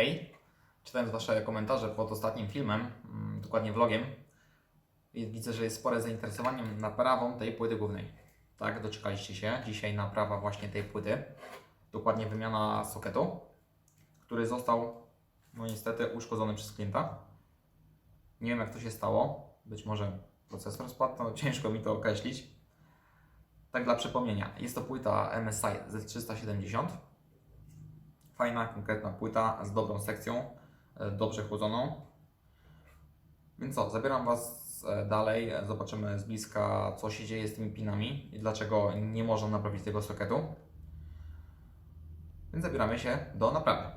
Hej, czytając Wasze komentarze pod ostatnim filmem, mm, dokładnie vlogiem, widzę, że jest spore zainteresowanie naprawą tej płyty głównej. Tak, doczekaliście się. Dzisiaj naprawa właśnie tej płyty. Dokładnie wymiana soketu, który został, no niestety, uszkodzony przez klienta. Nie wiem jak to się stało. Być może procesor spadł, no ciężko mi to określić. Tak dla przypomnienia, jest to płyta MSI Z370 fajna, konkretna płyta z dobrą sekcją, e, dobrze chłodzoną. Więc co, zabieram Was e, dalej, e, zobaczymy z bliska, co się dzieje z tymi pinami i dlaczego nie można naprawić tego soketu. Więc zabieramy się do naprawy.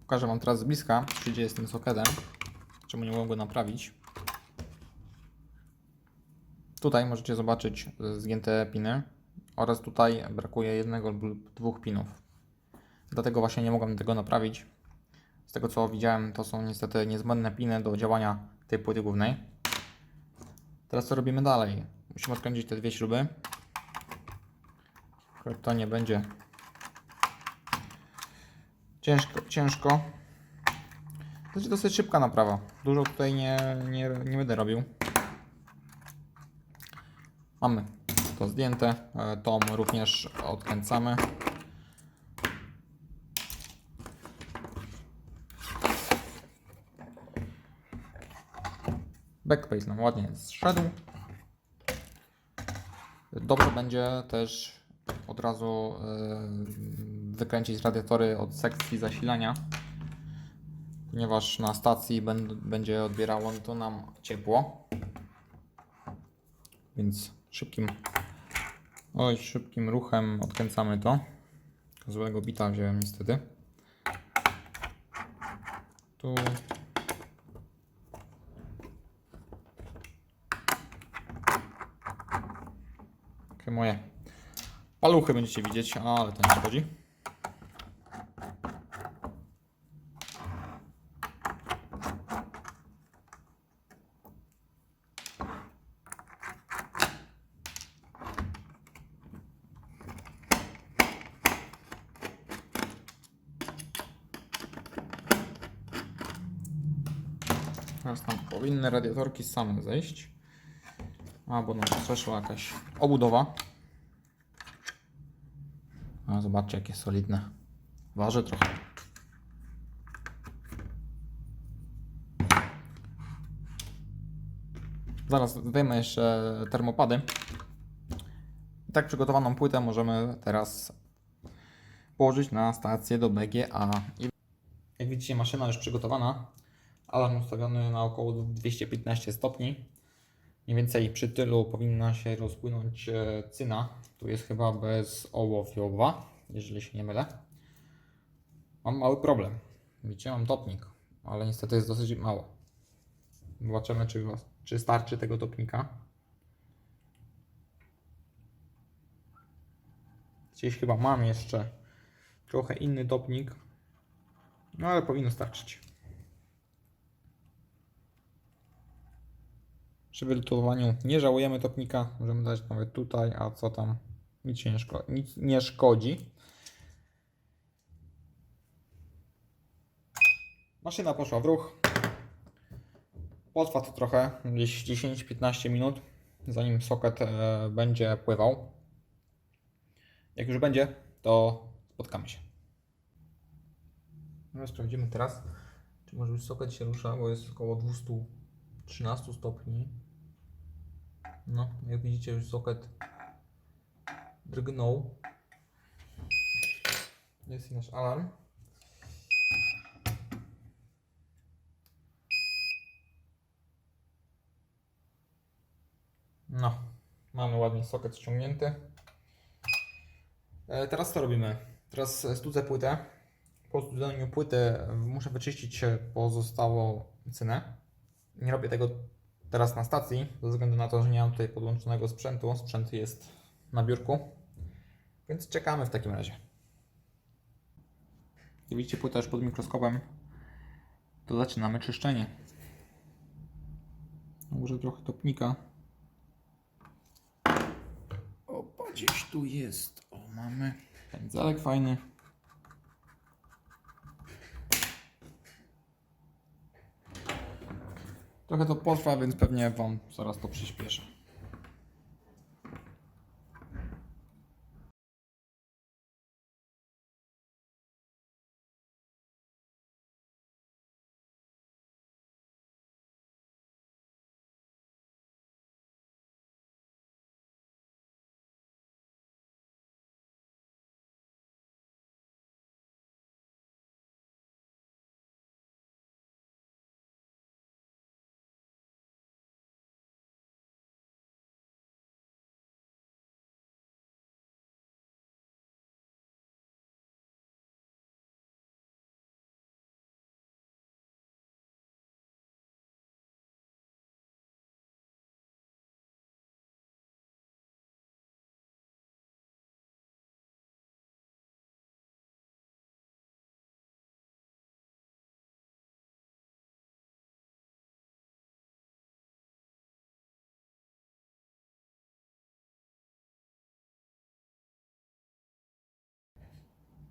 Pokażę Wam teraz z bliska, co się dzieje z tym soketem, czemu nie mogłem go naprawić. Tutaj możecie zobaczyć zgięte piny oraz tutaj brakuje jednego lub dwóch pinów. Dlatego właśnie nie mogłem tego naprawić. Z tego co widziałem, to są niestety niezbędne piny do działania tej płyty głównej. Teraz co robimy dalej? Musimy odkręcić te dwie śruby. To nie będzie ciężko. ciężko. To będzie dosyć szybka naprawa. Dużo tutaj nie, nie, nie będę robił. Mamy to zdjęte. E, Tą również odkręcamy. Backpace nam ładnie zszedł. Dobrze będzie też od razu yy, wykręcić radiatory od sekcji zasilania, ponieważ na stacji będ- będzie odbierało to nam ciepło. Więc szybkim, oj, szybkim ruchem odkręcamy to. Złego bita wziąłem niestety. Tu moje paluchy będziecie widzieć, ale to nie szkodzi. Teraz tam powinny radiatorki same zejść. Albo nam przeszła jakaś obudowa. A zobaczcie jakie solidne. Waży trochę. Zaraz zdejmę jeszcze termopady. I tak przygotowaną płytę możemy teraz położyć na stację do BGA. Jak widzicie maszyna już przygotowana. Alarm ustawiony na około 215 stopni. Mniej więcej przy tylu powinna się rozpłynąć e, cyna. Tu jest chyba bezołowiowa, jeżeli się nie mylę. Mam mały problem. Widzicie, mam topnik, ale niestety jest dosyć mało. Zobaczymy, czy, czy starczy tego topnika. Gdzieś chyba mam jeszcze trochę inny topnik, no ale powinno starczyć. Przy wylutowaniu nie żałujemy topnika, możemy dać nawet tutaj, a co tam, nic, się nie, szko- nic nie szkodzi. Maszyna poszła w ruch. Potrwa to trochę, gdzieś 10-15 minut, zanim soket e, będzie pływał. Jak już będzie, to spotkamy się. No, sprawdzimy teraz, czy może już soket się rusza, bo jest około 213 stopni. No, jak widzicie już soket drgnął. Jest i nasz alarm. No, mamy ładnie soket ściągnięty. E, teraz co robimy? Teraz studzę płytę. Po studzeniu płyty e, muszę wyczyścić pozostałą cynę. Nie robię tego teraz na stacji, ze względu na to, że nie mam tutaj podłączonego sprzętu. Sprzęt jest na biurku, więc czekamy w takim razie. Jak widzicie płytę już pod mikroskopem, to zaczynamy czyszczenie. Może trochę topnika. Opa, gdzieś tu jest. O, mamy pędzelek fajny. Trochę to potrwa, więc pewnie Wam zaraz to przyspieszę.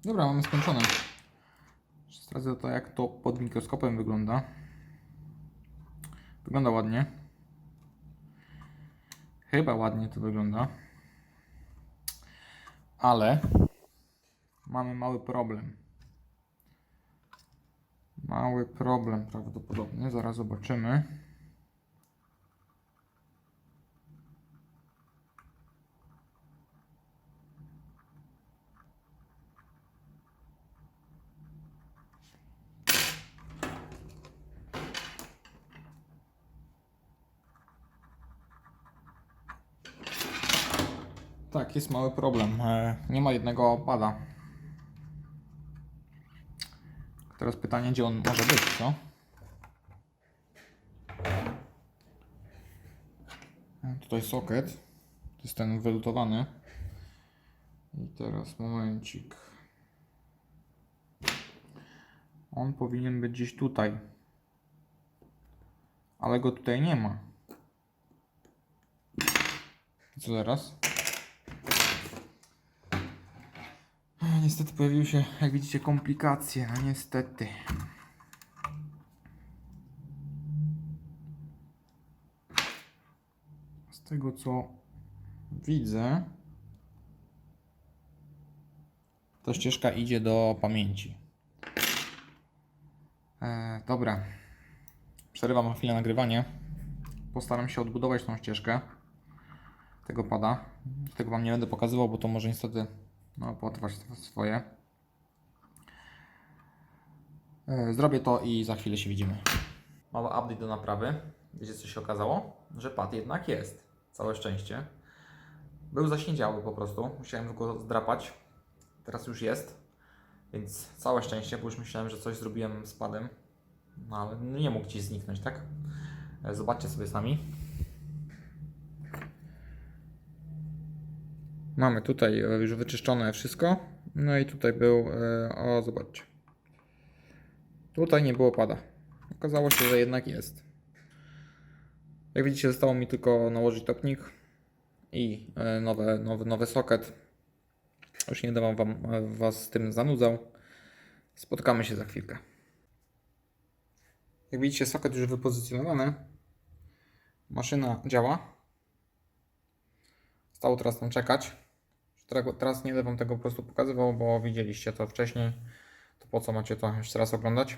Dobra, mamy skończone. Sprawdzę to, jak to pod mikroskopem wygląda. Wygląda ładnie. Chyba ładnie to wygląda. Ale mamy mały problem. Mały problem prawdopodobnie. Zaraz zobaczymy. Tak, jest mały problem. E, Nie ma jednego pada. Teraz pytanie, gdzie on może być, co? E, Tutaj socket. To jest ten wylutowany. I teraz momencik. On powinien być gdzieś tutaj. Ale go tutaj nie ma. Co teraz? Niestety pojawiły się, jak widzicie, komplikacje. No niestety. Z tego co widzę, ta ścieżka idzie do pamięci. E, dobra. Przerywam na chwilę nagrywanie. Postaram się odbudować tą ścieżkę tego pada. Tego Wam nie będę pokazywał, bo to może niestety no, potrwać swoje. E, Zrobię to i za chwilę się widzimy. Mały update do naprawy. Wiecie co się okazało? Że pad jednak jest. Całe szczęście. Był zaśniedziały po prostu. Musiałem go zdrapać. Teraz już jest. Więc całe szczęście, bo już myślałem, że coś zrobiłem z padem. No ale nie mógł gdzieś zniknąć, tak? E, Zobaczcie sobie sami. Mamy tutaj e, już wyczyszczone wszystko. No i tutaj był, e, o zobaczcie. Tutaj nie było pada. Okazało się, że jednak jest. Jak widzicie, zostało mi tylko nałożyć topnik i e, nowe, nowy, nowy socket. Już nie będę wam, Was z tym zanudzał. Spotkamy się za chwilkę. Jak widzicie, socket już wypozycjonowany. Maszyna działa. Stało teraz tam czekać. Teraz- nie będę Wam tego po prostu pokazywał, bo widzieliście to wcześniej. To po co macie to jeszcze raz oglądać?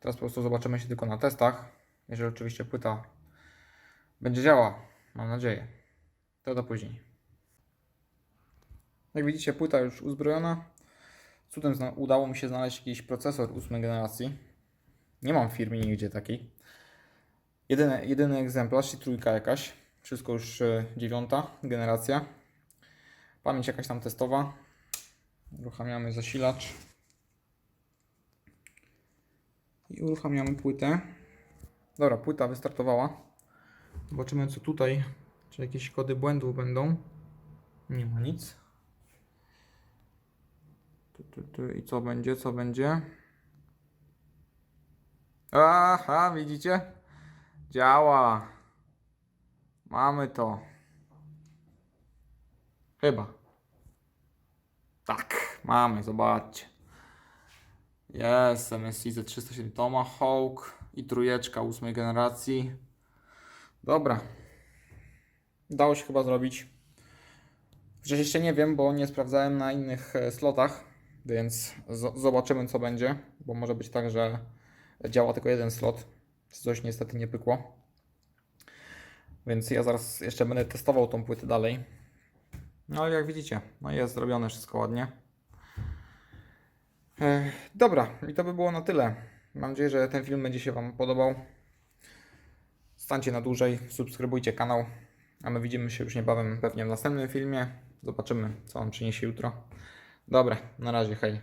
Teraz po prostu zobaczymy się tylko na testach. Jeżeli oczywiście płyta będzie działała, mam nadzieję. To do później. Jak widzicie, płyta już uzbrojona. Cudem udało mi się znaleźć jakiś procesor ósmej generacji. Nie mam w firmie nigdzie takiej. Jedyny, jedyny egzemplarz i trójka jakaś. Wszystko już e, dziewiąta generacja. Pamięć jakaś tam testowa. Uruchamiamy zasilacz. I uruchamiamy płytę. Dobra, płyta wystartowała. Zobaczymy co tutaj. Czy jakieś kody błędów będą. Nie ma nic. I co będzie? Co będzie? Aha, widzicie? Działa. Mamy to. Chyba. Tak, mamy, zobaczcie. Jest MSI Z307 Tomahawk i trójeczka ósmej generacji. Dobra. Dało się chyba zrobić. Chociaż jeszcze nie wiem, bo nie sprawdzałem na innych e, slotach, więc zobaczymy co będzie, bo może być tak, że działa tylko jeden slot. Coś niestety nie pykło. Więc ja zaraz jeszcze będę testował tą płytę dalej. No ale jak widzicie, no jest zrobione wszystko ładnie. Dobra, i to by było na tyle. Mam nadzieję, że ten film będzie się Wam podobał. Stańcie na dłużej, subskrybujcie kanał, a my widzimy się już niebawem pewnie w następnym filmie. Zobaczymy, co on przyniesie jutro. Dobra, na razie, hej.